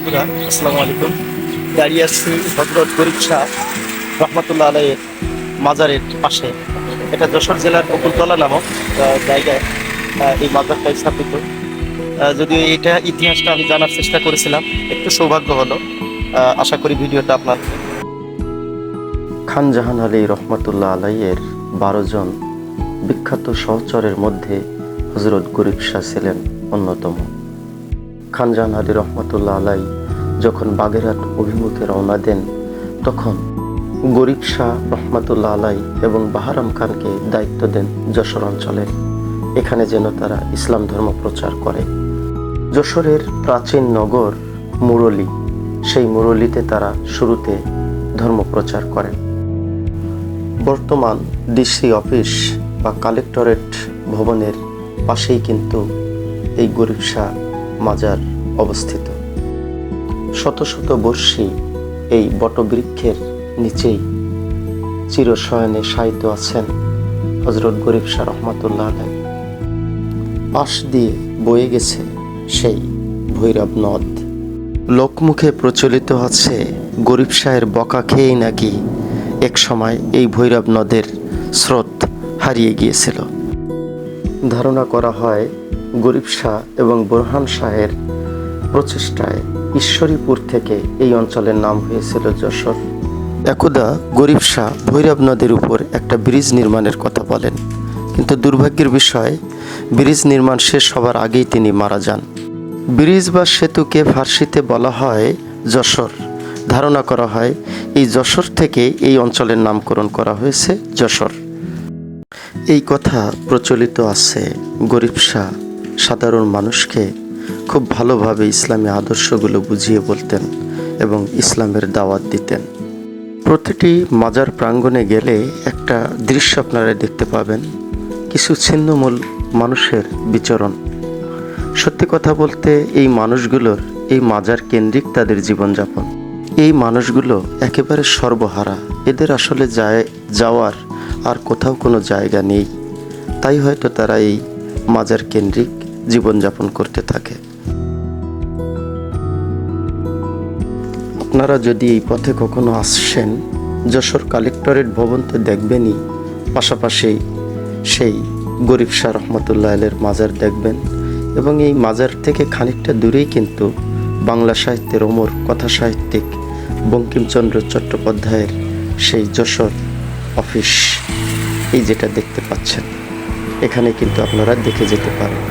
বন্ধুরা, আসসালামু আলাইকুম। দাঁড়িয়ে আছি হজরত গরিব রহমতুল্লাহ আলাইয়ের মাজারের পাশে। এটা যশোর জেলার বকুলতলা নামক জায়গায় এই মাজারটা স্থাপিত। যদিও এটা ইতিহাসটা আমি জানার চেষ্টা করেছিলাম, একটু সৌভাগ্য হলো। আশা করি ভিডিওটা আপনার খান জাহান আলী রহমতুল্লাহ আলাইয়ের বারো জন বিখ্যাত সহচরের মধ্যে হজরত গরিব শাহ ছিলেন অন্যতম। খান জাহান আলী রহমতুল্লাহ আলাই যখন বাগেরহাট অভিমুখে রওনা দেন, তখন গরিব শাহ রহমতুল্লাহ আলাই এবং বাহারাম খানকে দায়িত্ব দেন যশোর অঞ্চলের। এখানে যেন তারা ইসলাম ধর্ম প্রচার করে। যশোরের প্রাচীন নগর মুরলী, সেই মুরলীতে তারা শুরুতে ধর্ম প্রচার করেন। বর্তমান ডিসি অফিস বা কালেক্টরেট ভবনের পাশেই কিন্তু এই গরিব শাহ মাজার অবস্থিত। শত শত বর্ষী এই বটবৃক্ষের নিচেই চিরশয়নে শায়িত আছেন হজরত গরিব শাহ রহমতুল্লাহ আলাই পাশ দিয়ে বয়ে গেছে সেই ভৈরব নদ। লোকমুখে প্রচলিত আছে গরিব শাহের বকা খেয়েই নাকি এক সময় এই ভৈরব নদের স্রোত হারিয়ে গিয়েছিল। ধারণা করা হয় গরিব শাহ এবং বোরহান শাহের প্রচেষ্টায় ঈশ্বরীপুর থেকে এই অঞ্চলের নাম হয়েছিল যশোর। একদা গরিব শাহ ভৈরব নদীর উপর একটা ব্রিজ নির্মাণের কথা বলেন। কিন্তু দুর্ভাগ্যের বিষয়, ব্রিজ নির্মাণ শেষ হবার আগেই তিনি মারা যান। ব্রিজ বা সেতুকে ফার্সিতে বলা হয় যশোর। ধারণা করা হয়, এই যশোর থেকে এই অঞ্চলের নামকরণ করা হয়েছে যশোর। এই কথা প্রচলিত আছে গরিব শাহ, সাধারণ মানুষকে খুব ভালোভাবে ইসলামী আদর্শগুলো বুঝিয়ে বলতেন এবং ইসলামের দাওয়াত দিতেন। প্রতিটি মাজার প্রাঙ্গণে গেলে একটা দৃশ্য আপনারা দেখতে পাবেন, কিছু ছিন্নমূল মানুষের বিচরণ। সত্যি কথা বলতে এই মানুষগুলোর এই মাজার কেন্দ্রিক তাদের জীবনযাপন। এই মানুষগুলো একেবারে সর্বহারা। এদের আসলে যায়, যাওয়ার আর কোথাও কোনো জায়গা নেই। তাই হয়তো তারা এই মাজার কেন্দ্রিক জীবনযাপন করতে থাকে। আপনারা যদি এই পথে কখনো আসছেন যশোর কালেক্টরেট ভবন তো দেখবেনই। পাশাপাশি সেই গরিব শাহ রহমতুল্লাহ আলের মাজার দেখবেন। এবং এই মাজার থেকে খানিকটা দূরেই কিন্তু বাংলা সাহিত্যের ওমর কথা সাহিত্যিক বঙ্কিমচন্দ্র চট্টোপাধ্যায়ের সেই যশোর অফিস। এই যেটা দেখতে পাচ্ছেন, এখানে কিন্তু আপনারা দেখে যেতে পারেন।